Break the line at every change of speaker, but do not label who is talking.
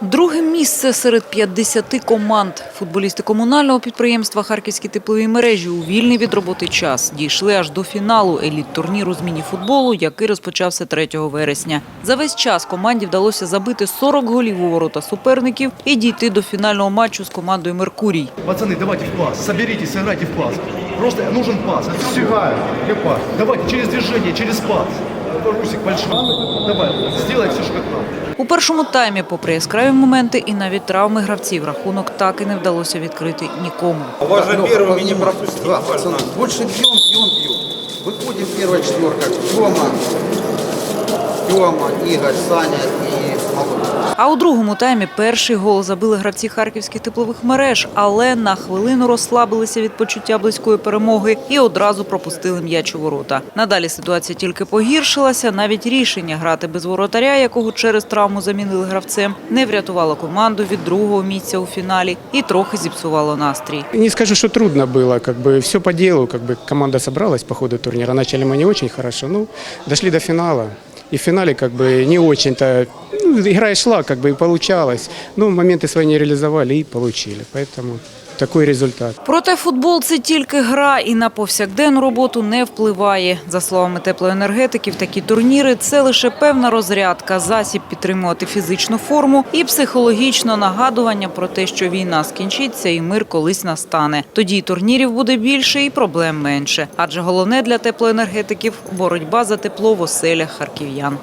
Друге місце серед 50 команд. Футболісти комунального підприємства Харківські теплові мережі у вільний від роботи час дійшли аж до фіналу еліт-турніру з міні-футболу, який розпочався 3 вересня. За весь час команді вдалося забити 40 голів у ворота суперників і дійти до фінального матчу з командою Меркурій.
Пацаны, давайте в пас. Соберитесь, сыграйте в пас. Просто нужен пас.
Стигаю. Где пас?
Давайте через движение, через пас. Это Русик большой. Давай,
У першому таймі, попри яскраві моменти і навіть травми гравців, рахунок так і не вдалося відкрити нікому.
У вас же
Ну,
первыми не
ну,
пропустили.
Да, пацаны, больше бьем, бьем, бьем. Выходим первая четверка. Тёма, Тёма, Игорь, Саня и Малой.
А у другому таймі перший гол забили гравці харківських теплових мереж, але на хвилину розслабилися від почуття близької перемоги і одразу пропустили м'яч у ворота. Надалі ситуація тільки погіршилася. Навіть рішення грати без воротаря, якого через травму замінили гравцем, не врятувало команду від другого місця у фіналі і трохи зіпсувало настрій.
Не скажу, что трудно было, как бы все по делу, как бы команда собралась по ходу турнира. Начали мы не очень хорошо, ну, дошли до финала. И в финале как бы не очень-то, ну, игра и шла, как бы и получалось. Ну, моменты свои не реализовали и получили, поэтому такой результат.
Проте футбол це тільки гра і на повсякденну роботу не впливає. За словами теплоенергетиків, такі турніри це лише певна розрядка, засіб підтримувати фізичну форму і психологічно нагадування про те, що війна скінчиться і мир колись настане. Тоді турнірів буде більше і проблем менше. Адже головне для теплоенергетиків боротьба за тепло в оселях харків'ян.